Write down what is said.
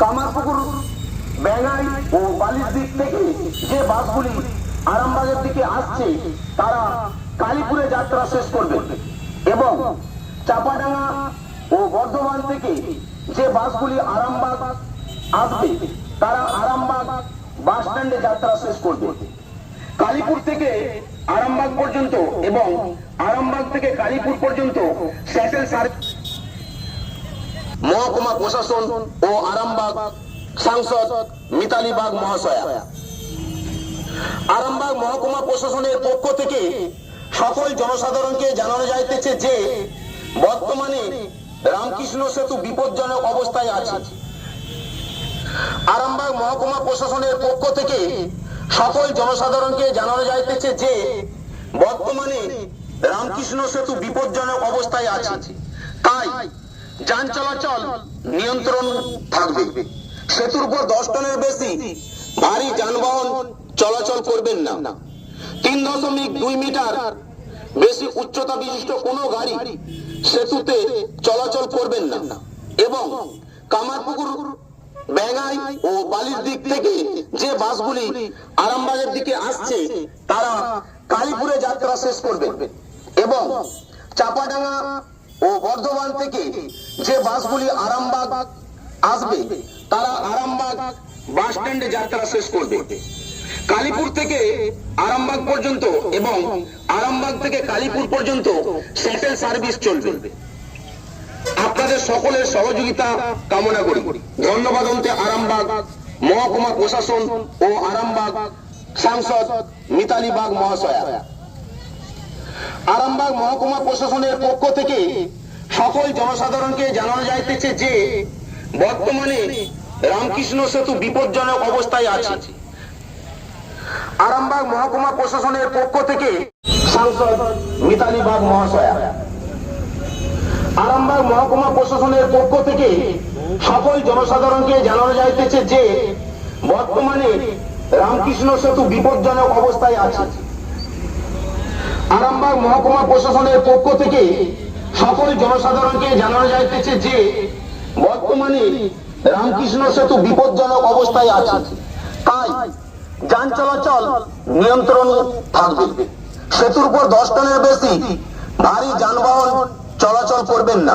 কামারপুকুর ব্যাঙ্গাই ও বালির দিক থেকে যে বাসগুলি আরামবাগের দিকে আসছে, তারা কালীপুরে যাত্রা শেষ করবে এবং চাপাডাঙ্গা ও বর্ধমান থেকে যে বাসগুলি আরামবাগ আসবে, তারা আরামবাগ বাস স্ট্যান্ডে যাত্রা শেষ করবে। কালীপুর থেকে আরামবাগ পর্যন্ত এবং আরামবাগ থেকে কালীপুর পর্যন্ত স্যাটেল সার্ভিস মহকুমা প্রশাসন ও আরামবাগ সাংসদ মিতালি বাগ মহাশয়া। আরামবাগ মহকুমা প্রশাসনের পক্ষ থেকে সকল জনসাধারণকে জানানো যাইতেছে যে, বর্তমানে রামকৃষ্ণ সেতু বিপজ্জনক অবস্থায় আছে। আরামবাগ মহকুমা প্রশাসনের পক্ষ থেকে সকল জনসাধারণকে জানানো যাইতেছে যে, বর্তমানে রামকৃষ্ণ সেতু বিপজ্জনক অবস্থায় আছে। তাই যান চলাচল নিয়ন্ত্রণ থাকবে। সেতুর উপর দশ টনের বেশি ভারী যানবাহন চলাচল করবেন না। তিন দশমিক দুই মিটার বেশি উচ্চতা বিশিষ্ট কোনো গাড়ি সেতুতে চলাচল করবেন না। এবং কামারপুকুর ব্যাঙ্গাই ও বালির দিক থেকে যে বাসগুলি আরামবাগের দিকে আসছে, তারা কালীপুরে যাত্রা শেষ করবে। এবং চাপাডাঙ্গা ও বর্ধমান থেকে যে বাসগুলি আরামবাগ আসবে, তারা আরামবাগ বাস স্ট্যান্ডে যাত্রা শেষ করবে। কালীপুর থেকে আরামবাগ পর্যন্ত এবং আরামবাগ থেকে কালীপুর পর্যন্ত স্যাটেল সার্ভিস চলবে। আপনাদের সকলের সহযোগিতা কামনা করি। ধন্যবাদ অন্তে আরামবাগ, মহকুমা প্রশাসন ও আরামবাগ সাংসদ মিতালি বাগ মহাশয়া। আরামবাগ মহকুমা প্রশাসনের পক্ষ থেকে সকল জনসাধারণকে জানানো যাইতেছে যে বর্তমানে রামকৃষ্ণ সেতু বিপজ্জনক অবস্থায় আছে। আরামবাগ মহকুমা প্রশাসনের পক্ষ থেকে সাংসদ মিতালি বাগ মহাশয়া, আরামবাগ মহকুমা প্রশাসনের পক্ষ থেকে সকল জনসাধারণকে জানানো যাইতেছে যে বর্তমানে রামকৃষ্ণ সেতু বিপজ্জনক অবস্থায় আছে। আরামবাগ মহকুমা প্রশাসনের পক্ষ থেকে সকল জনসাধারণকে জানানো যাইতেছে যে বর্তমানে রামকৃষ্ণ সেতু বিপজ্জনক অবস্থায় আছে। তাই যান চলাচল নিয়ন্ত্রণ থাকবে। সেতুর উপর দশ টনের বেশি ভারী যানবাহন চলাচল করবেন না।